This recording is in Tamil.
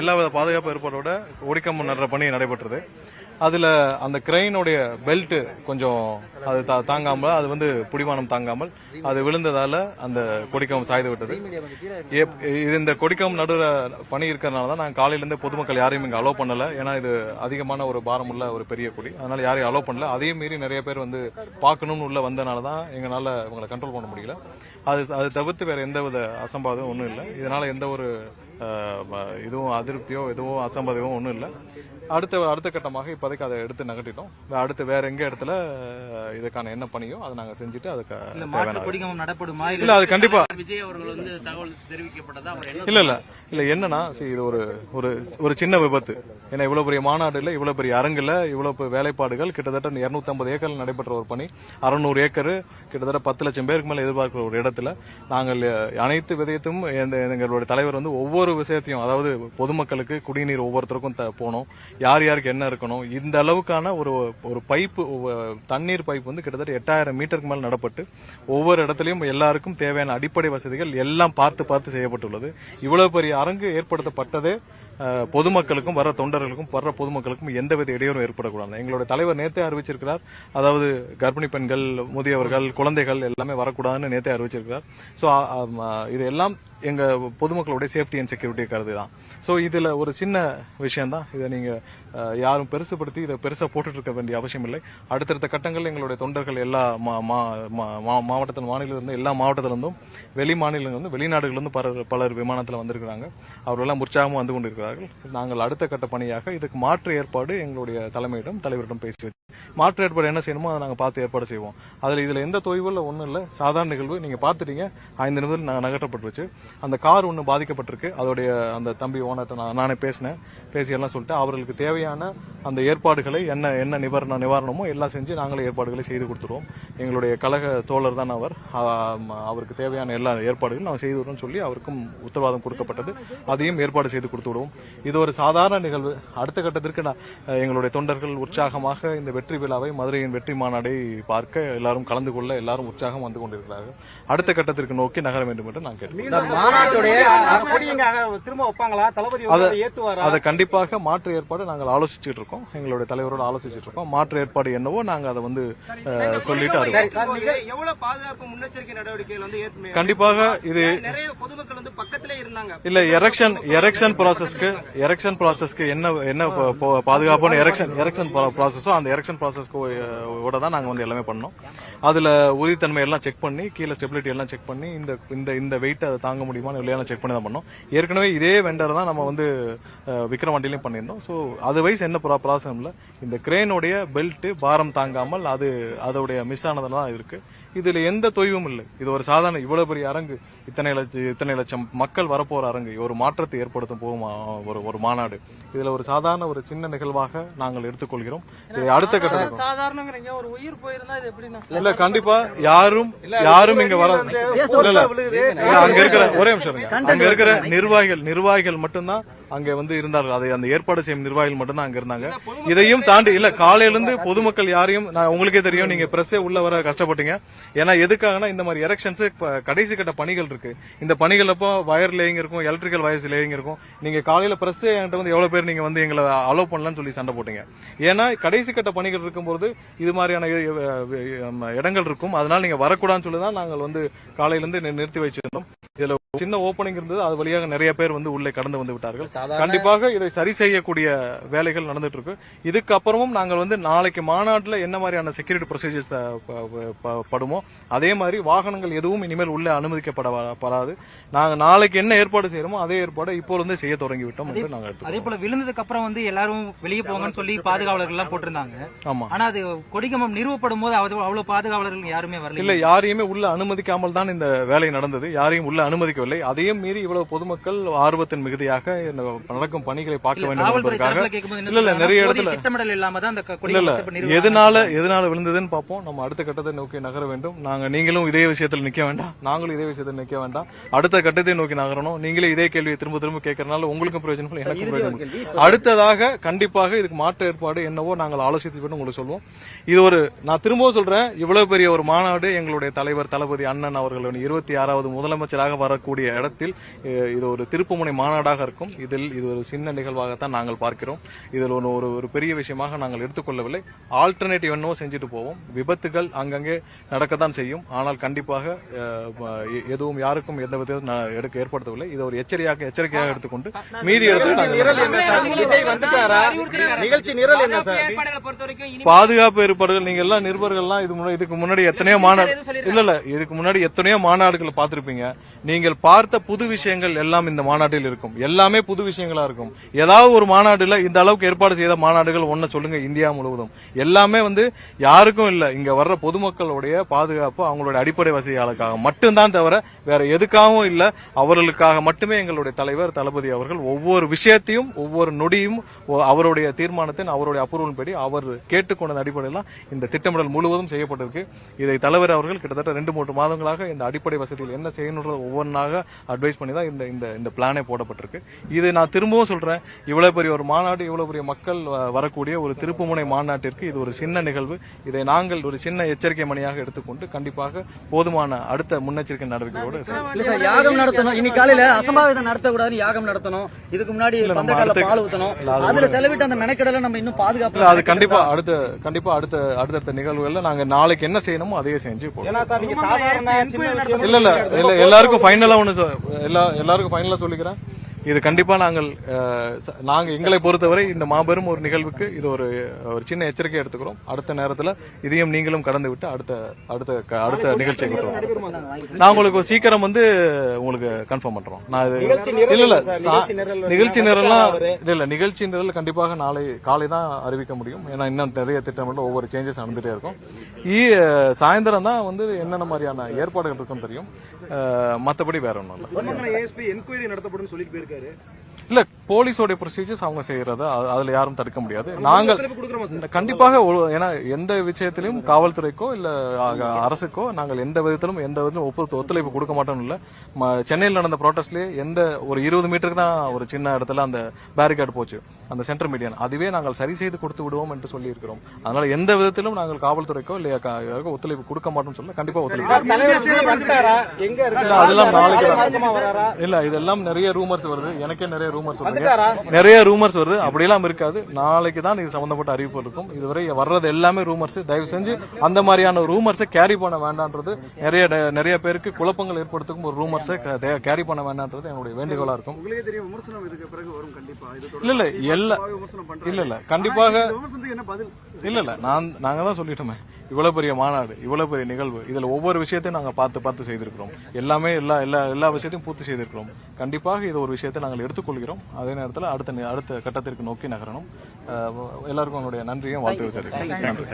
எல்லா வித பாதுகாப்பு ஏற்பாடோட கொடிக்கம்பம் நடுற பணி நடைபெற்றது. அதுல அந்த கிரெயினுடைய பெல்ட் கொஞ்சம் அது தாங்காமல் அது வந்து புடிமானம் தாங்காமல் அது விழுந்ததால அந்த கொடிக்கம் சாய்ந்து விட்டது. இது இந்த கொடிக்கம் நடுற பணி இருக்கிறதுனால தான் நாங்கள் காலையிலேருந்து பொதுமக்கள் யாரையும் இங்கே அலோவ் பண்ணல. ஏன்னா இது அதிகமான ஒரு பாரம் உள்ள ஒரு பெரிய கொடி. அதனால யாரையும் அலோவ் பண்ணல. அதையும் மீறி நிறைய பேர் வந்து பார்க்கணும்னு உள்ள வந்தனால தான் எங்களால் இவங்களை கண்ட்ரோல் பண்ண முடியல. அது அது தவிர்த்து வேற எந்த வித அசம்பாதம் ஒன்றும் இல்லை. இதனால எந்த ஒரு இதுவும் அதிருப்தியோ எதுவும் அசம்பாதமும் ஒன்றும் இல்லை. அடுத்த அடுத்த கட்டமாக இப்போதைக்கு அதை எடுத்து நகட்டிட்டோம். அடுத்து வேற எங்க இடத்துல இதுக்கான என்ன பணியோ அதை நாங்க செஞ்சுட்டு அதுக்கு நடப்படுமா? இல்ல அது கண்டிப்பா. விஜய் அவர்கள் வந்து தகவல் தெரிவிக்கப்பட்டதா? இல்ல இல்ல. இல்ல என்னன்னா see, இது ஒரு ஒரு ஒரு சின்ன விபத்து. ஏன்னா இவ்வளவு பெரிய மாநாடு இல்ல இவ்வளவு பெரிய அரங்குல இவ்வளவு பெரிய வேலைப்பாடுகள் கிட்டத்தட்ட 250 ஏக்கர் நடைபெற்ற ஒரு பணி. 600 ஏக்கர் கிட்டத்தட்ட பத்து லட்சம் பேருக்கு மேல எதிர்பார்க்கிற ஒரு இடத்துல. நாங்கள் அனைத்து விதயத்தும் எங்களுடைய தலைவர் வந்து ஒவ்வொரு விஷயத்தையும் அதாவது பொதுமக்களுக்கு குடிநீர் ஒவ்வொருத்தருக்கும் போகணும். யார் யாருக்கு என்ன இருக்கணும்? இந்த அளவுக்கான ஒரு ஒரு பைப்பு தண்ணீர் பைப் வந்து கிட்டத்தட்ட எட்டாயிரம் மீட்டருக்கு மேல் நடப்பட்டு ஒவ்வொரு இடத்துலையும் எல்லாருக்கும் தேவையான அடிப்படை வசதிகள் எல்லாம் பார்த்து பார்த்து செய்யப்பட்டுள்ளது. இவ்வளவு பெரிய அரங்கு ஏற்படுத்தப்பட்டதே. பொதுமக்களுக்கும் வர தொண்டர்களுக்கும் வர்ற பொதுமக்களுக்கும் எந்தவித இடையூறும் ஏற்படக்கூடாது. எங்களுடைய தலைவர் நேத்தே அறிவிச்சிருக்கிறார். அதாவது கர்ப்பிணி பெண்கள் முதியவர்கள் குழந்தைகள் எல்லாமே வரக்கூடாதுன்னு நேத்தே அறிவிச்சிருக்கிறார். ஸோ இது எல்லாம் எங்க பொதுமக்களுடைய சேஃப்டி அண்ட் செக்யூரிட்டி கருது தான் ஸோ இதுல ஒரு சின்ன விஷயம் தான் இதை நீங்க யாரும் பெருசுபடுத்தி இதை பெருசா போட்டுட்டு இருக்க வேண்டிய அவசியம் இல்லை. அடுத்தடுத்த கட்டங்களில் எங்களுடைய தொண்டர்கள் எல்லா மா- மா- மா- மா- மாவட்டத்தில் மாநிலத்திலிருந்து எல்லா மாவட்டத்திலிருந்தும் வெளி மாநிலங்களிலிருந்து வெளிநாடுகளிலிருந்து பலர் பலர் விமானத்தில் வந்திருக்கிறாங்க. அவர்களெல்லாம் உற்சாகமாக வந்து கொண்டிருக்கிறார்கள் நாங்கள் அடுத்த கட்ட பணியாக இதுக்கு மாற்று ஏற்பாடு எங்களுடைய தலைமையிடம் தலைவரிடம் பேசி வச்சு மாற்று ஏற்பாடு என்ன செய்யணுமோ அதை நாங்கள் பார்த்து ஏற்பாடு செய்வோம். அதில் இதில் எந்த தொய்வில் ஒன்றும் இல்லை. சாதாரண நிகழ்வு. நீங்கள் பார்த்துட்டீங்க. ஐந்து நிமிடம் நாங்கள் நகட்டப்பட்டுருச்சு அந்த கார் ஒன்று பாதிக்கப்பட்டிருக்கு. அதோடைய அந்த தம்பி ஓனர்ட்ட நான் நானே பேசினேன். பேசி எல்லாம் சொல்லிட்டு அவர்களுக்கு தேவையான அந்த ஏற்பாடுகளை என்ன என்ன நிவாரண நிவாரணமோ எல்லாம் செஞ்சு நாங்களே ஏற்பாடுகளை செய்து கொடுத்துருவோம். எங்களுடைய கழக தோழர் தான் அவர். அவருக்கு தேவையான எல்லா ஏற்பாடுகளும் நான் செய்து விடுறோம்னு சொல்லி அவருக்கும் உத்தரவாதம் கொடுக்கப்பட்டது. அதையும் ஏற்பாடு செய்து கொடுத்து விடுவோம் இது ஒரு சாதாரண நிகழ்வு. அடுத்த கட்டத்திற்கு நான், எங்களுடைய தொண்டர்கள் உற்சாகமாக இந்த வெற்றி விழாவை மதுரையின் வெற்றி மாநாடை பார்க்க எல்லாரும் கலந்து கொள்ள எல்லாரும் உற்சாகம் வந்து கொண்டிருக்கிறார்கள். அடுத்த கட்டத்திற்கு நோக்கி நகர வேண்டும் என்று நான் கேட்கிறேன் இந்த மாநாட்டுடைய கொடி இங்க திரும்ப வைப்பாங்களா? தளபதி அத- வந்து ஏத்துவாரா? அதை கண்டிப்பாக மாற்று ஏற்பாடு நாங்கள் ஆலோசிச்சுட்டு இருக்கோம். எங்களுடைய தலைவரோட ஆலோசிச்சுட்டு இருக்கோம். மாற்று ஏற்பாடு என்னவோ நாங்க அதை வந்து சொல்லிட்டு ஏற்று கண்டிப்பாக இது இல்ல எரெக்ஷன் எரெக்ஷன் ப்ராசஸ்க்கு எரெக்ஷன் ப்ராசஸ்க்கு என்ன என்ன பாதுகாப்பான எரெக்ஷன் எரெக்ஷன் ப்ராசஸோ அந்த எரெக்ஷன் ப்ராசஸ்க்கு ஓட தான் நாங்க வந்து எல்லாமே பண்ணோம். அதுல உறுதித்தன்மை எல்லாம் செக் பண்ணி கீழே ஸ்டெபிலிட்டி எல்லாம் செக் பண்ணி இந்த இந்த இந்த வெயிட் அதை தாங்க முடியுமா இல்லையா செக் பண்ணி தான் பண்ணோம். ஏற்கனவே இதே வெண்டர் தான் நம்ம வந்து விக்ரவாண்டிலையும் பண்ணியிருந்தோம். ஸோ அது வைஸ் என்ன ப்ராசஸ் இல்ல. இந்த கிரேனுடைய பெல்ட் பாரம் தாங்காமல் அது அதோடைய மிஸ் ஆனதுல தான் இருக்கு. இதுல எந்த தொய்வும் இல்லை. இது ஒரு சாதாரண இவ்வளவு பெரிய அரங்கு. இத்தனை லட்சம் இத்தனை லட்சம் மக்கள் வரப்போற அரங்கு. ஒரு மாற்றத்தை ஏற்படுத்தும் போகும் ஒரு ஒரு மாநாடு. இதுல ஒரு சாதாரண ஒரு சின்ன நிகழ்வாக நாங்கள் எடுத்துக்கொள்கிறோம். இது அடுத்த எப்படின்னா? இல்ல கண்டிப்பா யாரும் யாரும் இங்க வர இல்ல அங்க இருக்கிற ஒரே நிமிஷம். அங்க இருக்கிற நிர்வாகிகள் நிர்வாகிகள் மட்டும்தான் அங்க வந்து இருந்தார்கள் அதை அந்த ஏற்பாடு செய்யும் நிர்வாகிகள் மட்டும்தான் அங்க இருந்தாங்க இதையும் தாண்டி இல்ல காலையில இருந்து பொதுமக்கள் யாரையும் நான் உங்களுக்கே தெரியும் நீங்க பிரஸ்ஸே உள்ள வர கஷ்டப்பட்டீங்க ஏன்னா எதுக்காகனா இந்த மாதிரி எலெக்ஷன்ஸ் கடைசி கட்ட பணிகள் இருக்கு இந்த பணிகள் அப்போ வயர் லேயிங் இருக்கும் எலக்ட்ரிக்கல் வயர்ஸ் லேயிங் இருக்கும் நீங்க காலையில பிரஸ் என்கிட்ட வந்து எவ்வளவு பேர் நீங்க வந்து எங்களை அலோவ் பண்ணலன்னு சொல்லி சண்டை போட்டீங்க ஏன்னா கடைசி கட்ட பணிகள் இருக்கும்போது இது மாதிரியான இடங்கள் இருக்கும் அதனால நீங்க வரக்கூடாதுன்னு சொல்லி தான் நாங்கள் வந்து காலையில இருந்து நி- நிறுத்தி வச்சிருந்தோம் இதுல சின்ன ஓப்பனிங் இருந்தது. அது வழியாக நிறைய பேர் வந்து உள்ளே கடந்து வந்து விட்டார்கள். கண்டிப்பாக இதை சரி செய்யக்கூடிய வேலைகள் நடந்துட்டு இருக்கு. இதுக்கப்புறமும் நாங்கள் வந்து நாளைக்கு மாநாட்டில் என்ன மாதிரியான செக்யூரிட்டி ப்ரொசீஜர்ஸ் படுமோ அதே மாதிரி வாகனங்கள் எதுவும் இனிமேல் உள்ளே அனுமதிக்கப்பட படாது. நாங்க நாளைக்கு என்ன ஏற்பாடு செய்யறோமோ அதே ஏற்பாடு இப்போ இருந்தே செய்ய தொடங்கி விட்டோம் என்று நாங்கள் அதே போல விழுந்ததுக்கு அப்புறம் வந்து எல்லாரும் வெளியே போங்கன்னு சொல்லி பாதுகாவலர்கள் எல்லாம் போட்டிருந்தாங்க. ஆமா. ஆனா அது கொடிக்கம்பம் நிறுவப்படும் போது அவ்வளவு பாதுகாவலர்கள் யாருமே வரல. இல்ல யாரையுமே உள்ள அனுமதிக்காமல் தான் இந்த வேலை நடந்தது. யாரையும் உள்ள அனுமதிக்கவில்லை. அதையும் மீறி இவ்வளவு பொதுமக்கள் ஆர்வத்தின் மிகுதியாக நடக்கும் பணிகளை பார்க்க வேண்டும் என்பதற்காக இல்ல இல்ல நிறைய இடத்துல திட்டமிடல் இல்லாம தான் அந்த க- இல்ல இல்ல. எதனால எதனால விழுந்ததுன்னு பார்ப்போம். நம்ம அடுத்த கட்டத்தை நோக்கி நகர வேண்டும். நாங்க நீங்களும் இதே விஷயத்தில் நிக்க வேண்டாம். நாங்களும் இதே விஷயத்தில் நிக்க வேண்டாம். அடுத்த கட்டத்தை நோக்கி நகரணும். நீங்களே இதே கேள்வியை திரும்ப திரும்ப கேட்கறதுனால உங்களுக்கும் பிரயோஜனம் இல்லை, எனக்கும் பிரயோஜனம். அடுத்ததாக கண்டிப்பாக இதுக்கு மாற்று ஏற்பாடு என்னவோ நாங்கள் ஆலோசித்து உங்களுக்கு சொல்லுவோம் இது ஒரு நான் திரும்பவும் சொல்றேன் இவ்வளவு பெரிய ஒரு மாநாடு எங்களுடைய தலைவர் தளபதி அண்ணன் அவர்கள் இருபத்தி ஆறாவது முதலமைச்சராக வரக்கூடிய இடத்தில் இது ஒரு திருப்புமுனை மாநாடாக இருக்கும். இதில் இது ஒரு சின்ன நிகழ்வாகத்தான் நாங்கள் பார்க்கிறோம். இதில் ஒரு ஒரு ஒரு பெரிய விஷயமாக நாங்கள் எடுத்துக்கொள்ளவில்லை. ஆல்டர்னேட்டிவ் என்னவோ செஞ்சுட்டு போவோம். விபத்துகள் அங்கங்கே நடக்கத்தான் செய்யும். ஆனால் கண்டிப்பாக எதுவும் யாருக்கும் எந்த விதத்திலும் ந- எடுக்க ஏற்படுத்தவில்லை. இது ஒரு எச்சரிக்கையாக எச்சரிக்கையாக எடுத்துக்கொண்டு மீதி இனி பாதுகாப்பு ஏற்பாடுகள் நீங்க எல்லாம் நிருபர்கள்லாம் இதுக்கு முன்னாடி எத்தனையோ மாநாடு இல்ல இல்ல இதுக்கு முன்னாடி எத்தனையோ மாநாடுகளை பார்த்திருப்பீங்க. நீங்கள் பார்த்த புது விஷயங்கள் எல்லாம் இந்த மாநாட்டில் இருக்கும். எல்லாமே புது விஷயங்களா இருக்கும். ஏதாவது ஒரு மாநாடுல இந்த அளவுக்கு ஏற்பாடு செய்த மாநாடுகள் ஒன்ன சொல்லுங்க இந்தியா முழுவதும். எல்லாமே வந்து யாருக்கும் இல்ல. இங்க வர்ற பொதுமக்களுடைய பாதுகாப்பு அவங்களுடைய அடிப்படை வசதிகளுக்காக மட்டும்தான் தவிர வேற எதுக்காகவும் இல்ல. அவர்களுக்காக மட்டுமே எங்களுடைய தலைவர் தளபதி அவர்கள் ஒவ்வொரு விஷயத்தையும் ஒவ்வொரு நொடியும் அவருடைய தீர்மானத்தின் அவருடைய அப்ரூவல் படி அவர் கேட்டுக்கொண்ட அடிப்படையில் இந்த திட்டமிடல் முழுவதும் செய்யப்பட்டிருக்கு. இதை தலைவர் அவர்கள் கிட்டத்தட்ட ரெண்டு மூன்று மாதங்களாக இந்த அடிப்படை வசதியில் என்ன செய்யணுன்றது ஒவ்வொன்றாக அட்வைஸ் பண்ணி தான் இந்த இந்த இந்த பிளானே போடப்பட்டிருக்கு. இது நான் திரும்பவும் சொல்றேன் இவ்வளவு பெரிய ஒரு மாநாடு இவ்வளவு பெரிய மக்கள் வரக்கூடிய ஒரு திருப்புமுனை மாநாட்டிற்கு இது ஒரு சின்ன நிகழ்வு. இதை நாங்கள் ஒரு சின்ன எச்சரிக்கை மணியாக எடுத்துக்கொண்டு கண்டிப்பாக போதுமான அடுத்த முன்னெச்சரிக்கை நடவடிக்கையோடு யாகம் நடத்தணும். இன்னைக்கு காலையில அசம்பாவிதம் நடத்தக்கூடாது யாகம் நடத்தணும். இதுக்கு முன்னாடி நம்ம பந்தக்கால அடுத்த- பால் ஊத்தணும். இல்ல, அது அதுல செலவிட்டு அந்த மெனக்கடலை நம்ம இன்னும் பாதுகாப்பு இல்ல அது கண்டிப்பா அடுத்த கண்டிப்பா அடுத்த அடுத்தடுத்த நிகழ்வுகள்ல நாங்க நாளைக்கு என்ன செய்யணுமோ அதையே செஞ்சு போடுவோம். ஏன்னா சார் நீங்க சாதாரண சின்ன விஷயம் இல்ல இல்ல இல்ல எல்லாருக்கும் ஃபைனலா ஒன்னு எல்லா எல்லாருக்கும் ஃபைனலா சொல்லிக்கிறேன். இது கண்டிப்பா நாங்கள் அஹ், ச- நாங்க எங்களை பொறுத்தவரை இந்த மாபெரும் ஒரு நிகழ்வுக்கு இது ஒரு ஒரு சின்ன எச்சரிக்கை எடுத்துக்கிறோம். அடுத்த நேரத்துல இதையும் நீங்களும் கடந்து விட்டு அடுத்த அடுத்த அடுத்த நிகழ்ச்சியை கொண்டு நான் உங்களுக்கு சீக்கிரம் வந்து உங்களுக்கு கன்ஃபார்ம் பண்றோம். நான் இது இல்ல இல்ல நிகழ்ச்சி நிரல்லாம் இல்ல இல்ல நிகழ்ச்சி நிரல் கண்டிப்பாக நாளை காலை தான் அறிவிக்க முடியும். ஏன்னா இன்னும் நிறைய திட்டமிடல ஒவ்வொரு சேஞ்சஸ் நடந்துட்டே இருக்கும். ஈ சாயந்தரம் தான் வந்து என்னென்ன மாதிரியான ஏற்பாடுகள் இருக்குன்னு தெரியும். மத்தபடி வேற ஒன்றும் இல்லை. என்கொயரி நடத்தப்படும் சொல்லிட்டு போயிருக்காரு இல்ல போலீஸோட ப்ரொசீஜர்ஸ் அவங்க செய்யறத அது- அதுல யாரும் தடுக்க முடியாது. நாங்கள் கண்டிப்பாக ஏன்னா எந்த விஷயத்திலும் காவல்துறைக்கோ இல்ல அரசுக்கோ நாங்கள் எந்த விதத்திலும் எந்த விதத்திலும் ஒப்பு ஒத்துழைப்பு கொடுக்க மாட்டோம் இல்ல சென்னையில் நடந்த ப்ரோட்டஸ்ட்லயே எந்த ஒரு இருபது மீட்டருக்கு தான் ஒரு சின்ன இடத்துல அந்த பேரிகார்டு போச்சு. அந்த சென்டர் மீடியன் அதுவே நாங்கள் சரி செய்து கொடுத்து விடுவோம் என்று சொல்லி இருக்கிறோம் அதனால எந்த விதத்திலும் நாங்கள் காவல்துறைக்கோ இல்ல ஒத்துழைப்பு கொடுக்க மாட்டோம்னு சொல்ல கண்டிப்பா ஒத்துழைப்பு அதெல்லாம் நாளைக்கு இல்ல இதெல்லாம் நிறைய ரூமர்ஸ் வருது. எனக்கே நிறைய ரூமர்ஸ் வருது? நிறைய ரூமர்ஸ் வருது. அப்படியெல்லாம் இருக்காது. நாளைக்கு தான் இது சம்பந்தப்பட்ட அறிவிப்பு இருக்கும். இதுவரை வர்றது எல்லாமே ரூமர்ஸ். தயவு செஞ்சு அந்த மாதிரியான ரூமர்ஸை கேரி பண்ண வேண்டான்றது நிறைய ட- நிறைய பேருக்கு குழப்பங்கள் ஏற்படுத்தும் ஒரு ரூமர்ஸை கேரி பண்ண வேண்டான்றது என்னுடைய வேண்டுகோளா இருக்கும். உங்களுக்கே தெரியும் விமர்சனம் இதுக்கு பிறகு வரும் கண்டிப்பா. இது இல்ல இல்ல எல்லா இல்ல இல்ல கண்டிப்பாக விமர்சனத்துக்கு என்ன பதில்? இல்ல இல்ல நான் நாங்க தான் சொல்லிட்டோமே. இவ்வளவு பெரிய மாநாடு இவ்வளவு பெரிய நிகழ்வு இதுல ஒவ்வொரு விஷயத்தையும் நாங்க பார்த்து பார்த்து செய்திருக்கிறோம். எல்லாமே எல்லா எல்லா எல்லா விஷயத்தையும் பூர்த்தி செய்திருக்கிறோம். கண்டிப்பாக இது ஒரு விஷயத்தை நாங்கள் எடுத்துக்கொள்கிறோம். அதே நேரத்தில் அடுத்த அடுத்த கட்டத்திற்கு நோக்கி நகரணும். எல்லாருக்கும் உங்களுடைய நன்றியும் வாழ்த்து வச்சிருக்கேன் நன்றி.